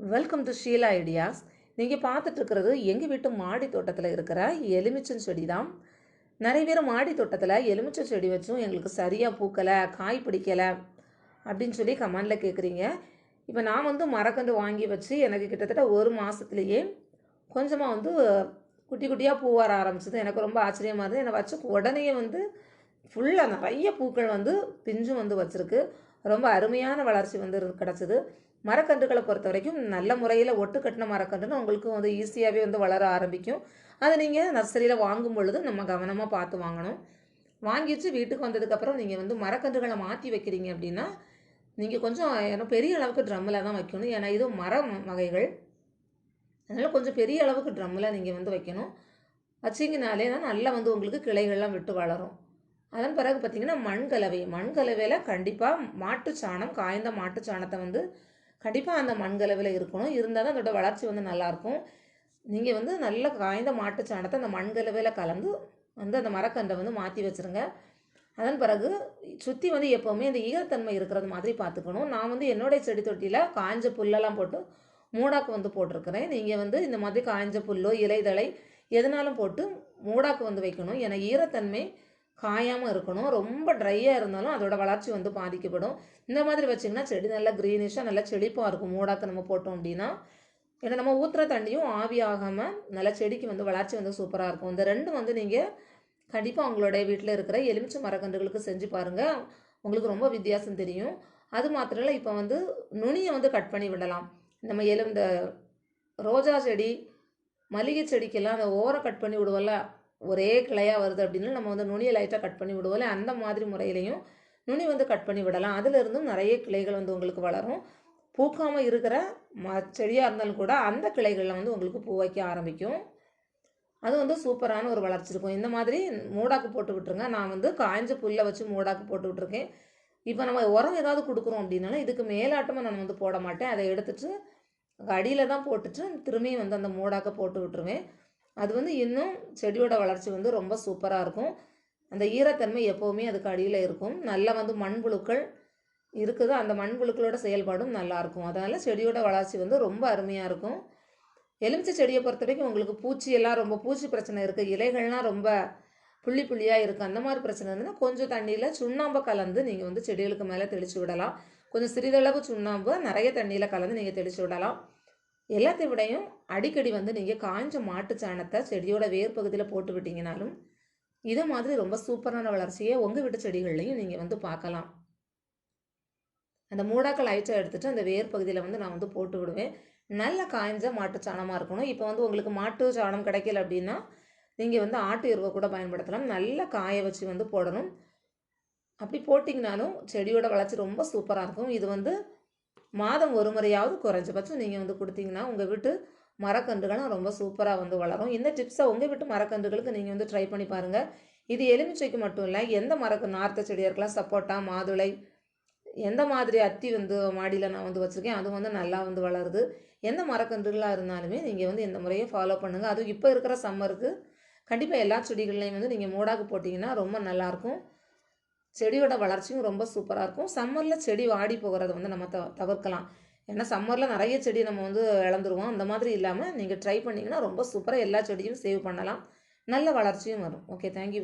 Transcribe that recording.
Welcome to Sheila ideas நீங்கள் பார்த்துட்ருக்கிறது எங்கள் வீட்டு மாடி தோட்டத்தில் இருக்கிற எலுமிச்சம் செடி தான். நிறைய பேர் மாடி தோட்டத்தில் எலுமிச்சம் செடி வச்சும் எங்களுக்கு சரியாக பூக்கலை காய் பிடிக்கலை அப்படின்னு சொல்லி கமெண்டில் கேட்குறீங்க இப்போ நான் வந்து மரக்கன்று வாங்கி வச்சு எனக்கு கிட்டத்தட்ட ஒரு மாதத்துலேயே கொஞ்சமாக வந்து குட்டி குட்டியாக பூ வர ஆரம்பிச்சது. எனக்கு ரொம்ப ஆச்சரியமாக இருந்தது. என்னை வச்சு உடனே வந்து ஃபுல்லாக நிறைய பூக்கள் வந்து பிஞ்சும் வந்து வச்சுருக்கு. ரொம்ப அருமையான வளர்ச்சி வந்து கிடச்சிது. மரக்கன்றுகளை பொறுத்த வரைக்கும் நல்ல முறையில் ஒட்டு கட்டின மரக்கன்றுன்னு உங்களுக்கு வந்து ஈஸியாகவே வந்து வளர ஆரம்பிக்கும். அதை நீங்கள் நர்சரியில் வாங்கும் பொழுது நம்ம கவனமாக பார்த்து வாங்கணும். வாங்கிச்சு வீட்டுக்கு வந்ததுக்கப்புறம் நீங்கள் வந்து மரக்கன்றுகளை மாற்றி வைக்கிறீங்க அப்படின்னா நீங்கள் கொஞ்சம் ஏன்னா பெரிய அளவுக்கு ட்ரம்மில் தான் வைக்கணும். ஏன்னா இது மரம் வகைகள். அதனால் கொஞ்சம் பெரிய அளவுக்கு ட்ரம்மில் நீங்கள் வந்து வைக்கணும். வச்சிங்கனாலே தான் நல்லா வந்து உங்களுக்கு கிளைகள்லாம் விட்டு வளரும். அதன் பிறகு பார்த்தீங்கன்னா மண்கலவை. மண்கலவையில் கண்டிப்பாக மாட்டு சாணம் காய்ந்த மாட்டு சாணத்தை வந்து கண்டிப்பாக அந்த மண்கலவையில் இருக்கணும். இருந்தால் தான் அதோட வளர்ச்சி வந்து நல்லாயிருக்கும். நீங்கள் வந்து நல்ல காய்ந்த மாட்டு சாணத்தை அந்த மண்கலவையில் கலந்து வந்து அந்த மரக்கன்றை வந்து மாற்றி வச்சுருங்க. அதன் பிறகு சுற்றி வந்து எப்போவுமே அந்த ஈரத்தன்மை இருக்கிறது மாதிரி பார்த்துக்கணும். நான் வந்து என்னுடைய செடி தொட்டியில் காய்ஞ்ச புல்லெல்லாம் போட்டு மூடாக்கு வந்து போட்டிருக்கிறேன். நீங்கள் வந்து இந்த மாதிரி காய்ஞ்ச புல்லோ இலைதழை எதுனாலும் போட்டு மூடாக்கு வந்து வைக்கணும். ஏன்னா ஈரத்தன்மை காயாமல் இருக்கணும். ரொம்ப ட்ரையாக இருந்தாலும் அதோட வளர்ச்சி வந்து பாதிக்கப்படும். இந்த மாதிரி வச்சிங்கன்னா செடி நல்லா க்ரீனிஷாக நல்லா செழிப்பாக இருக்கும். மூடாக்க நம்ம போட்டோம் அப்படின்னா. ஏன்னா நம்ம ஊற்றுற தண்ணியும் ஆவி ஆகாமல் நல்லா செடிக்கு வந்து வளர்ச்சி வந்து சூப்பராக இருக்கும். இந்த ரெண்டும் வந்து நீங்கள் கண்டிப்பாக உங்களுடைய வீட்டில் இருக்கிற எலுமிச்சை மரக்கன்றுகளுக்கு செஞ்சு பாருங்கள் உங்களுக்கு ரொம்ப வித்தியாசம் தெரியும். அது மாத்திரம் இல்லை இப்போ வந்து நுனியை வந்து கட் பண்ணி விடலாம். நம்ம எலும் இந்த ரோஜா செடி மல்லிகை செடிக்கெல்லாம் அந்த ஓரம் கட் பண்ணி விடுவோம்ல ஒரே கிளையாக வருது அப்படின்னு நம்ம வந்து நுனியை லைட்டாக கட் பண்ணி விடுவோம்ல அந்த மாதிரி முறையிலையும் நுனி வந்து கட் பண்ணி விடலாம். அதிலிருந்தும் நிறைய கிளைகள் வந்து உங்களுக்கு வளரும். பூக்காமல் இருக்கிற ம செடியாக இருந்தாலும் கூட அந்த கிளைகளில் வந்து உங்களுக்கு பூ வைக்க ஆரம்பிக்கும். அது வந்து சூப்பரான ஒரு வளர்ச்சி இருக்கும். இந்த மாதிரி மூடாக்கு போட்டு விட்டுருங்க. நான் வந்து காய்ஞ்ச புல்லை வச்சு மூடாக்கு போட்டு விட்டுருக்கேன். இப்போ நம்ம உரம் ஏதாவது கொடுக்குறோம் அப்படின்னாலும் இதுக்கு மேலாட்டமாக நான் வந்து போட மாட்டேன். அதை எடுத்துட்டு அடியில் தான் போட்டுட்டு திரும்பியும் வந்து அந்த மூடாக்க போட்டு விட்டுருவேன். அது வந்து இன்னும் செடியோட வளர்ச்சி வந்து ரொம்ப சூப்பராக இருக்கும். அந்த ஈரத்தன்மை எப்போவுமே அதுக்கு அடியில் இருக்கும். நல்லா வந்து மண்புழுக்கள் இருக்குது. அந்த மண்புழுக்களோட செயல்பாடும் நல்லாயிருக்கும் அதனால் செடியோட வளர்ச்சி வந்து ரொம்ப அருமையாக இருக்கும். எலுமிச்சை செடியை பொறுத்த வரைக்கும் உங்களுக்கு பூச்சியெல்லாம் ரொம்ப பூச்சி பிரச்சனை இருக்குது இலைகள்லாம் ரொம்ப புள்ளி புள்ளியாக இருக்குது அந்த மாதிரி பிரச்சனை இருந்ததுன்னா கொஞ்சம் தண்ணியில் சுண்ணாம்பை கலந்து நீங்கள் வந்து செடிகளுக்கு மேலே தெளித்து விடலாம். கொஞ்சம் சிறிதளவு சுண்ணாம்பு நிறைய தண்ணியில் கலந்து நீங்கள் தெளித்து விடலாம். எல்லாத்தை விடையும் அடிக்கடி வந்து நீங்கள் காய்ஞ்ச மாட்டு சாணத்தை செடியோட வேர் பகுதியில் போட்டு விட்டீங்கனாலும் இதை மாதிரி ரொம்ப சூப்பரான வளர்ச்சியை உங்கள் வீட்டு செடிகள்லையும் நீங்கள் வந்து பார்க்கலாம். அந்த மூடாக்கள் லைட்டாக எடுத்துகிட்டு அந்த வேர் பகுதியில் வந்து நான் வந்து போட்டு விடுவேன். நல்ல காய்ஞ்ச மாட்டு சாணமாக இருக்கணும். இப்போ வந்து உங்களுக்கு மாட்டு சாணம் கிடைக்கல அப்படின்னா நீங்கள் வந்து ஆட்டு எருவை கூட பயன்படுத்தலாம். நல்ல காய வச்சு வந்து போடணும். அப்படி போட்டிங்கனாலும் செடியோட வளர்ச்சி ரொம்ப சூப்பராக இருக்கும். இது வந்து மாதம் ஒரு முறையாவது குறைஞ்சபட்சம் நீங்கள் வந்து கொடுத்தீங்கன்னா உங்கள் வீட்டு மரக்கன்றுகளும் ரொம்ப சூப்பராக வந்து வளரும். இந்த டிப்ஸை உங்கள் வீட்டு மரக்கன்றுகளுக்கு நீங்கள் வந்து ட்ரை பண்ணி பாருங்கள் இது எலுமிச்சைக்கு மட்டும் இல்லை எந்த மரக்கு நார்த்த செடியாக இருக்கலாம் சப்போட்டா மாதுளை எந்த மாதிரி அத்தி வந்து மாடியில் நான் வந்து வச்சுருக்கேன் அது வந்து நல்லா வந்து வளருது. எந்த மரக்கன்றுகளாக இருந்தாலுமே நீங்கள் வந்து இந்த முறையை ஃபாலோ பண்ணுங்கள் அதுவும் இப்போ இருக்கிற சம்மருக்கு கண்டிப்பாக எல்லா செடிகள்லையும் வந்து நீங்கள் மூடாக்கு போட்டிங்கன்னா ரொம்ப நல்லாயிருக்கும் செடியோட வளர்ச்சியும் ரொம்ப சூப்பராக இருக்கும். சம்மரில் செடி வாடி போகிறத வந்து நம்ம த தவிர்க்கலாம். ஏன்னா சம்மரில் நிறைய செடி நம்ம வந்து இழந்துருவோம். அந்த மாதிரி இல்லாமல் நீங்கள் ட்ரை பண்ணிங்கன்னா ரொம்ப சூப்பராக எல்லா செடியும் சேவ் பண்ணலாம். நல்ல வளர்ச்சியும் வரும். Okay thank you